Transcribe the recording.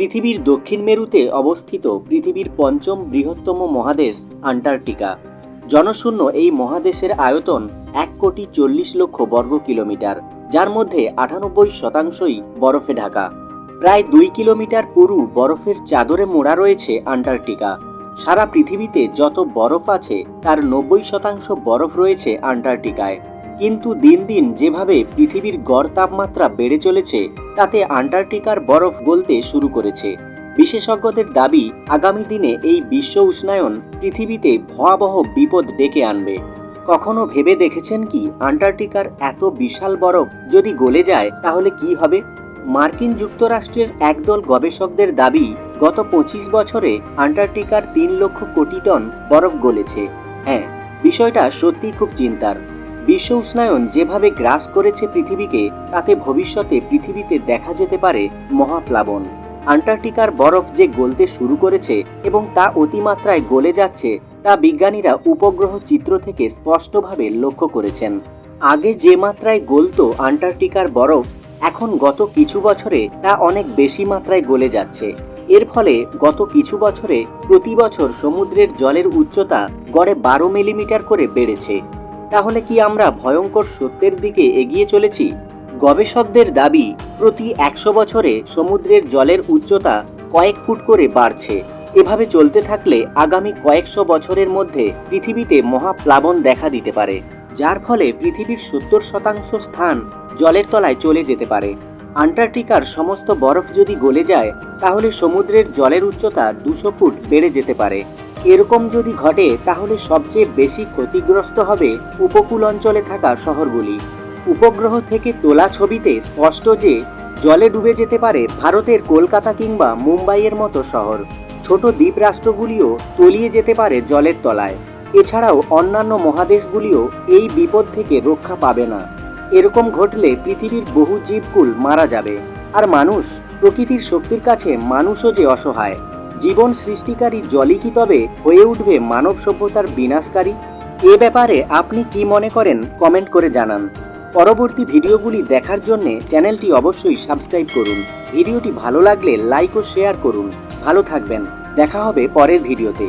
পৃথিবীর দক্ষিণ মেরুতে অবস্থিত পৃথিবীর পঞ্চম বৃহত্তম মহাদেশ আন্টার্কটিকা। জনশূন্য এই মহাদেশের আয়তন এক কোটি চল্লিশ লক্ষ বর্গ কিলোমিটার, যার মধ্যে আটানব্বই শতাংশই বরফে ঢাকা। প্রায় দুই কিলোমিটার পুরু বরফের চাদরে মোড়া রয়েছে আন্টার্কটিকা। সারা পৃথিবীতে যত বরফ আছে, তার নব্বই শতাংশ বরফ রয়েছে আন্টার্কটিকায়। কিন্তু দিন দিন যেভাবে পৃথিবীর গড় তাপমাত্রা বেড়ে চলেছে, তাতে আন্টার্কটিকার বরফ গলতে শুরু করেছে। বিশেষজ্ঞদের দাবি, আগামী দিনে এই বিশ্ব উষ্ণায়ন পৃথিবীতে ভয়াবহ বিপদ ডেকে আনবে। কখনো ভেবে দেখেছেন কি, আন্টার্কটিকার এত বিশাল বরফ যদি গলে যায়, তাহলে কি হবে? মার্কিন যুক্তরাষ্ট্রের একদল গবেষকদের দাবি, গত পঁচিশ বছরে আন্টার্কটিকার তিন লক্ষ কোটি টন বরফ গলেছে। হ্যাঁ বিষয়টা সত্যিই খুব চিন্তার। বিশ্ব উষ্ণায়ন যেভাবে গ্রাস করেছে পৃথিবীকে, তাতে ভবিষ্যতে পৃথিবীতে দেখা যেতে পারে মহাপ্লাবন। আন্টার্কটিকার বরফ যে গলতে শুরু করেছে এবং তা অতিমাত্রায় গলে যাচ্ছে, তা বিজ্ঞানীরা উপগ্রহ চিত্র থেকে স্পষ্টভাবে লক্ষ্য করেছেন। আগে যে মাত্রায় গলতো আন্টার্কটিকার বরফ, এখন গত কিছু বছরে তা অনেক বেশি মাত্রায় গলে যাচ্ছে। এর ফলে গত কিছু বছরে প্রতি বছর সমুদ্রের জলের উচ্চতা গড়ে বারো মিলিমিটার করে বেড়েছে। তাহলে কি আমরা ভয়ঙ্কর সত্যের দিকে এগিয়ে চলেছি? গবেষকদের দাবি, প্রতি একশো বছরে সমুদ্রের জলের উচ্চতা কয়েক ফুট করে বাড়ছে। এভাবে চলতে থাকলে আগামী কয়েকশো বছরের মধ্যে পৃথিবীতে মহাপ্লাবন দেখা দিতে পারে, যার ফলে পৃথিবীর সত্তর শতাংশ স্থান জলের তলায় চলে যেতে পারে। আন্টার্কটিকার সমস্ত বরফ যদি গলে যায়, তাহলে সমুদ্রের জলের উচ্চতা দুশো ফুট বেড়ে যেতে পারে। এরকম যদি ঘটে, তাহলে সবচেয়ে বেশি ক্ষতিগ্রস্ত হবে উপকূল অঞ্চলে থাকা শহরগুলি। উপগ্রহ থেকে তোলা ছবিতে স্পষ্ট যে, জলে ডুবে যেতে পারে ভারতের কলকাতা কিংবা মুম্বাইয়ের মতো শহর। ছোট দ্বীপ রাষ্ট্রগুলিও তলিয়ে যেতে পারে জলের তলায়। এছাড়াও অন্যান্য মহাদেশগুলিও এই বিপদ থেকে রক্ষা পাবে না। এরকম ঘটলে পৃথিবীর বহু জীবকুল মারা যাবে। আর মানুষ, প্রকৃতির শক্তির কাছে মানুষও যে অসহায়। জীবন সৃষ্টিকারী জলই কি তবে হয়ে উঠবে মানব সভ্যতার বিনাশকারী? এ ব্যাপারে আপনি কি মনে করেন, কমেন্ট করে জানান। পরবর্তী ভিডিওগুলি দেখার জন্য চ্যানেলটি অবশ্যই সাবস্ক্রাইব করুন। ভিডিওটি ভালো লাগলে লাইক ও শেয়ার করুন। ভালো থাকবেন। দেখা হবে পরের ভিডিওতে।